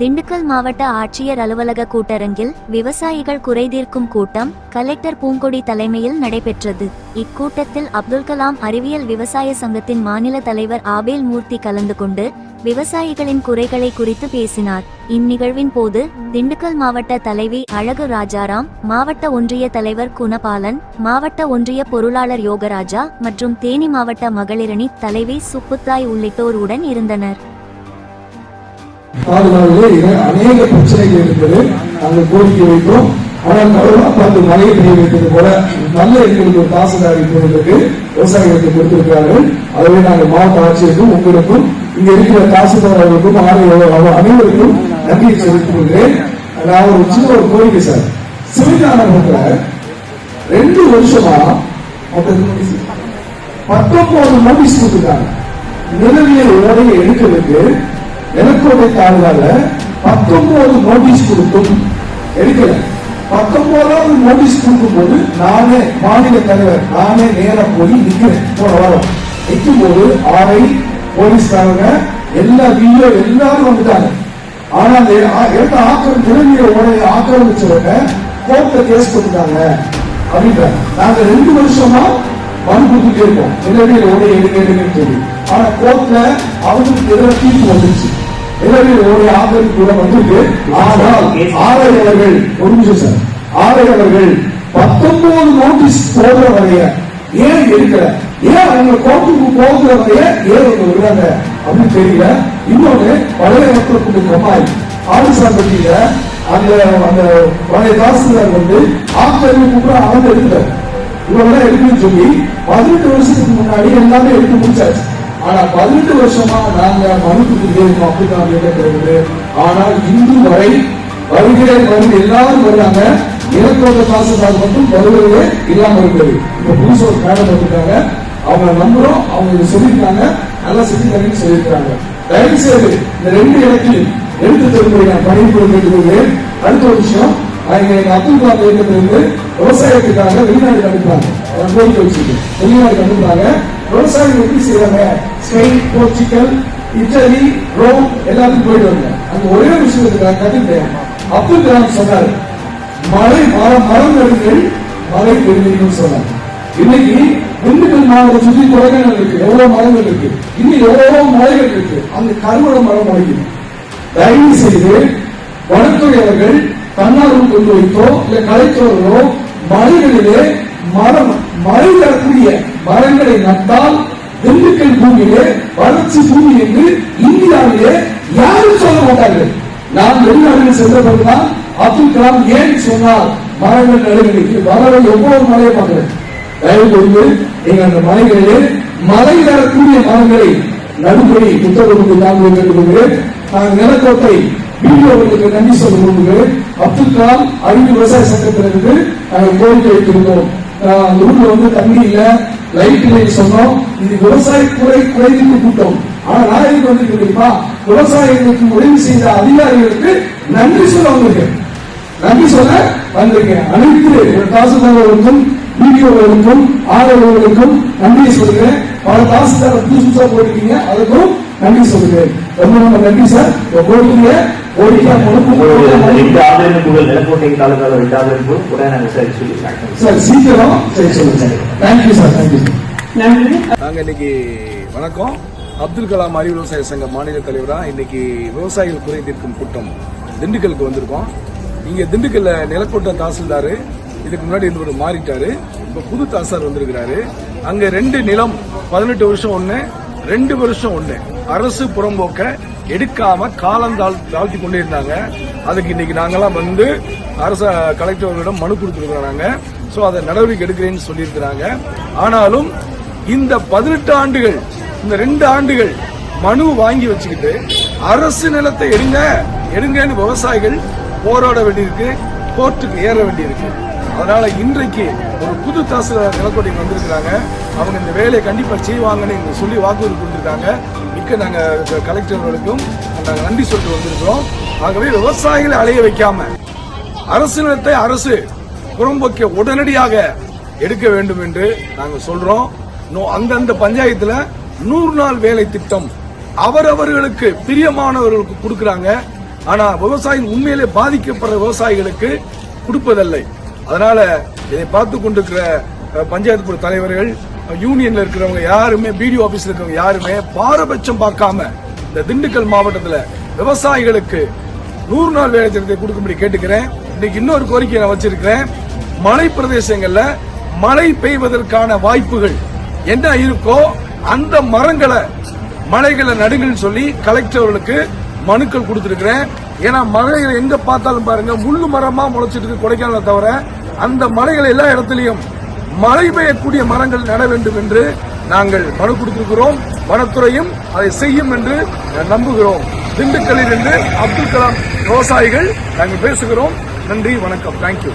திண்டுக்கல் மாவட்ட ஆட்சியர் அலுவலக கூட்டரங்கில் விவசாயிகள் குறைதீர்க்கும் கூட்டம் கலெக்டர் பூங்கொடி தலைமையில் நடைபெற்றது. இக்கூட்டத்தில் அப்துல் கலாம் அறிவியல் விவசாய சங்கத்தின் மாநில தலைவர் ஆபேல் மூர்த்தி கலந்து கொண்டு விவசாயிகளின் குறைகளை குறித்து பேசினார். இந்நிகழ்வின் போது திண்டுக்கல் மாவட்ட தலைவி அழகு ராஜாராம் மாவட்ட ஒன்றிய தலைவர் குணபாலன் மாவட்ட ஒன்றிய பொருளாளர் யோகராஜா மற்றும் தேனி மாவட்ட மகளிரணி தலைவி சுப்புத்தாய் உள்ளிட்டோருடன் இருந்தனர். பாதுகாவலே அநேக பிரச்சனைகள் இருந்தது. நாங்கள் கோரிக்கை வைத்தோம். ஆனால் கடவுளா பார்த்து மழை பெய்ய வைத்தது போல நல்ல எங்களுக்கு ஒரு தாசில்தார் இப்பொழுதுக்கு விவசாயிகளுக்கு கொடுத்திருக்கிறார்கள். அதுவே நாங்கள் மாவட்ட ஆட்சியருக்கும் உங்களுக்கும் இங்க இருக்கிற தாசில்தார் அவர்களுக்கும் ஆணையர் அனைவருக்கும் நன்றியை செலுத்திக் கொள்கிறேன். நான் ஒரு சின்ன ஒரு கோரிக்கை சார். சிவஞானபுரத்துல ரெண்டு வருஷமா பத்தொன்பது நோட்டீஸ் கொடுத்துருக்காங்க. நிலவியல் ஓடையை எடுக்கிறதுக்கு நிலக்கோட்டை தாழ்வால பத்தொன்பது நோட்டீஸ் கொடுத்தும் எடுக்கல. பத்தொன்பதாவது நோட்டீஸ் கொடுக்கும் போது நானே மாநில தலைவர் நானே நேரா போய் நிக்கிறேன். போன வாரம். நிற்கும் போது ஆரை போலீஸ்காரங்க எல்லா வீடியோ எல்லாரும் வந்துட்டாங்க. ஆனா அந்த ஆ- எடுத்த ஆக்கிரம் திரும்பிய உடனே ஆக்கிரமிச்சவங்க கோர்ட்ல கேஸ் கொடுத்தாங்க. அப்படின்றாங்க. நாங்க ரெண்டு வருஷமா மனு கொடுத்துட்டே இருக்கோம் நிலவியல் ஓடை எடுக்க எடுக்கன்னு சொல்லி. ஆனா கோர்ட்ல அவங்களுக்கு எதிராக தீர்ப்பு வந்துருச்சு. நிலவியல் ஓடை ஆதரவு கூட வந்திருக்கு. ஆனால் ஆணையாளர்கள் ஒரு நிமிஷம் சார். ஆணையாளர்கள் பத்தொன்பது நோட்டீஸ் போடுற வரைய ஏன் எடுக்கல? ஏன் அவங்க கோர்ட்டுக்கு போகிற வரைய ஏன் அவங்க விடுறாங்க அப்படின்னு தெரியல. இன்னொன்னு பழைய மக்களுக்கு கமாய் ஆதிசாம்பட்டியில அந்த அந்த பழைய தாசில்தார் வந்து ஆக்கிரமிப்பு கூட அவங்க எடுக்கல இவங்க எடுக்கணும்னு சொல்லி பதினெட்டு வருஷத்துக்கு முன்னாடி எல்லாமே எடுத்து முடிச்சாச்சு. ஆனா பதினெட்டு வருஷமா நாங்க மனுக்கு கொடுத்துட்டே இருக்கோம் அப்படிதான் கேட்கிறது ஆனால் இன்று வரை வருகிற வருகிற எல்லாரும் வருவாங்க இலக்கோட்ட தாசில்தார் மட்டும் வருவதே இல்லாம இருக்குது. இப்ப புதுசு ஒரு மேடம் வந்துட்டாங்க அவங்க நம்புறோம். அவங்க இதை சொல்லியிருக்காங்க. நல்லா செஞ்சு தரேன்னு சொல்லியிருக்காங்க தயவு செய்து இந்த ரெண்டு இடத்தையும் எடுத்து தரும்படி நான் பணிபுரிந்து கேட்டுக்கொள்கிறேன். அடுத்த ஒரு விஷயம் அவங்க எங்க அப்துல் கலாம் இயக்கத்திலிருந்து விவசாயத்துக்காக வெளிநாடு அனுப்புறாங்க. கோரிக்கை வச்சிருக்கேன் வெளிநாடு அனுப்புறாங்க. விவசாயிகள் எப்படி செய்யறாங்க? ஸ்பெயின் போர்ச்சுகல் இட்டலி ரோம் எல்லாத்துக்கும் போயிட்டு வந்தாங்க அந்த ஒரே விஷயத்துக்கு நான் கத்துக்கிட்டேன் அப்துல் கலாம் சொன்னாரு மழை மரம் மரம் நடுங்கள் மழை பெருமைகள் சொன்னாங்க இன்னைக்கு திண்டுக்கல் மாவட்டம் சுற்றி கொடைக்கானல் இருக்கு எவ்வளவு மரங்கள் இருக்கு இன்னும் எவ்வளவோ மலைகள் இருக்கு அந்த கருவட மரம் முளைக்குது. தயவு செய்து வனத்துறை அவர்கள் தன்னார்வ கொண்டு வைத்தோ இல்ல கலைத்துறைகளோ மலைகளிலே மரம் மழை தரக்கூடிய மரங்களை நட்டால் திண்டுக்கல் பூமியிலே வளர்ச்சி பூமி என்று இந்தியாவிலே யாரும் சொல்ல மாட்டார்கள். நான் வெளிநாடுகள் சென்ற பிறகுதான் அப்துல் கலாம் ஏன் சொன்னால் மரங்கள் நடுங்களுக்கு வளர எவ்வளவு மழையை பார்க்கிறேன் தயவு கொண்டு நீங்க அந்த மலைகளிலே மலை தரக்கூடிய மரங்களை நடுபடி புத்தகத்துக்கு நான் கேட்டுக்கொள்கிறேன் நான் நிலக்கோட்டை வீடியோவர்களுக்கு நன்றி சொல்ல விரும்புகிறேன் அப்துல் கலாம் அறிவு விவசாய சங்கத்திலிருந்து நாங்கள் கோரிக்கை வைத்திருந்தோம். அந்த ஊர்ல வந்து தண்ணி இல்லை லைட் இல்லை சொன்னோம். இது விவசாய குறை குறைதீர்ப்பு கூட்டம் ஆனா நான் எதுக்கு வந்து தெரியுமா விவசாயிகளுக்கு உதவி செய்த அதிகாரிகளுக்கு நன்றி சொல்ல வந்திருக்கேன். நன்றி சொல்ல வந்திருக்கேன். அனைத்து தாசில்தார்களுக்கும் வீடியோகளுக்கும் ஆதரவுகளுக்கும் நன்றி சொல்கிறேன். பல தாசில்தார் புதுசா போயிருக்கீங்க அதுக்கும் நன்றி சொல்கிறேன். ரொம்ப ரொம்ப நன்றி சார். இந்த கோரிக்கையை பண்ணுவோம். சார் சீக்கிரம் சரி சொல்லுங்க. Sir thank you sir thank you sir நாங்க இன்னைக்கு வணக்கம். அப்துல் கலாம் அறிவு விவசாய சங்க மாநில தலைவரா இன்னைக்கு விவசாயிகள் குறை தீர்க்கும் கூட்டம் திண்டுக்கலுக்கு வந்திருக்கோம். இங்க திண்டுக்கல்ல நிலக்கோட்டை தாசில்தாரு இதுக்கு முன்னாடி இருந்தவர் மாறிட்டாரு. இப்ப புது தாசார் வந்திருக்கிறாரு. அங்க ரெண்டு நிலம் பதினெட்டு வருஷம் ஒண்ணு ரெண்டு வருஷம் ஒண்ணு. அரசு புறம்போக்க எடுக்காம காலம் தாழ் தாழ்த்தி கொண்டே இருந்தாங்க. அதுக்கு இன்னைக்கு நாங்கெல்லாம் வந்து அரச கலெக்டர்களிடம் மனு கொடுத்துருக்காங்க ஸோ அதை நடவடிக்கை எடுக்கிறேன்னு சொல்லியிருக்கிறாங்க. ஆனாலும் இந்த பதினெட்டு ஆண்டுகள் இந்த ரெண்டு ஆண்டுகள் மனு வாங்கி வச்சுக்கிட்டு அரசு நிலத்தை எடுங்க எடுங்கன்னு விவசாயிகள் போராட வேண்டியிருக்கு கோர்ட்டுக்கு ஏற வேண்டியிருக்கு. அதனால இன்றைக்கு ஒரு புது தாசில்தார் நிலக்கோட்டைக்கு வந்திருக்கிறாங்க. அவங்க இந்த வேலையை கண்டிப்பாக செய்வாங்கன்னு சொல்லி வாக்குறுதி கொடுத்துருக்காங்க. மிக்க நாங்கள் கலெக்டர்களுக்கும் நாங்கள் நன்றி சொல்லிட்டு வந்திருக்கிறோம். ஆகவே விவசாயிகளை அலைய வைக்காம அரசு நிலத்தை அரசு புறம்போக்க உடனடியாக எடுக்க வேண்டும் என்று நாங்கள் சொல்றோம். அந்தந்த பஞ்சாயத்துல நூறு நாள் வேலை திட்டம். அவரவர்களுக்கு பிரியமானவர்களுக்கு கொடுக்கறாங்க. ஆனா விவசாயம் உண்மையிலே பாதிக்கப்படுற விவசாயிகளுக்கு கொடுப்பதில்லை. அதனால இதை பார்த்து கொண்டிருக்கிற பஞ்சாயத்து போர்டு தலைவர்கள் யூனியன்ல இருக்கிறவங்க யாருமே பிடிஓ ஆபீஸ்ல இருக்கிறவங்க யாருமே பாரபட்சம் பார்க்காம இந்த திண்டுக்கல் மாவட்டத்துல விவசாயிகளுக்கு நூறு நாள் வேலை திட்டத்தை கொடுக்கும்படி கேட்டுக்கிறேன். இன்னைக்கு இன்னொரு கோரிக்கை நான் வச்சிருக்கிறேன். மலை பிரதேசங்கள்ல மழை பெய்வதற்கான வாய்ப்புகள் என்ன இருக்கோ அந்த மரங்களை மலைகளை நடுங்கள்னு சொல்லி கலெக்டர்களுக்கு மனுக்கள் கொடுத்துருக்கிறேன். ஏன்னா மலைகளை எங்க பார்த்தாலும் பாருங்க முள்ளு மரமா முளைச்சிட்டு இருக்கு கொடைக்கானலை தவிர அந்த மலைகள் எல்லா இடத்துலையும் மழை பெய்யக்கூடிய மரங்கள் நட வேண்டும் என்று நாங்கள் மனு கொடுத்திருக்கிறோம். வனத்துறையும் அதை செய்யும் என்று நம்புகிறோம். திண்டுக்கல்லில் இருந்து அப்துல் கலாம் விவசாயிகள் நாங்கள் பேசுகிறோம். நன்றி வணக்கம். தேங்க்யூ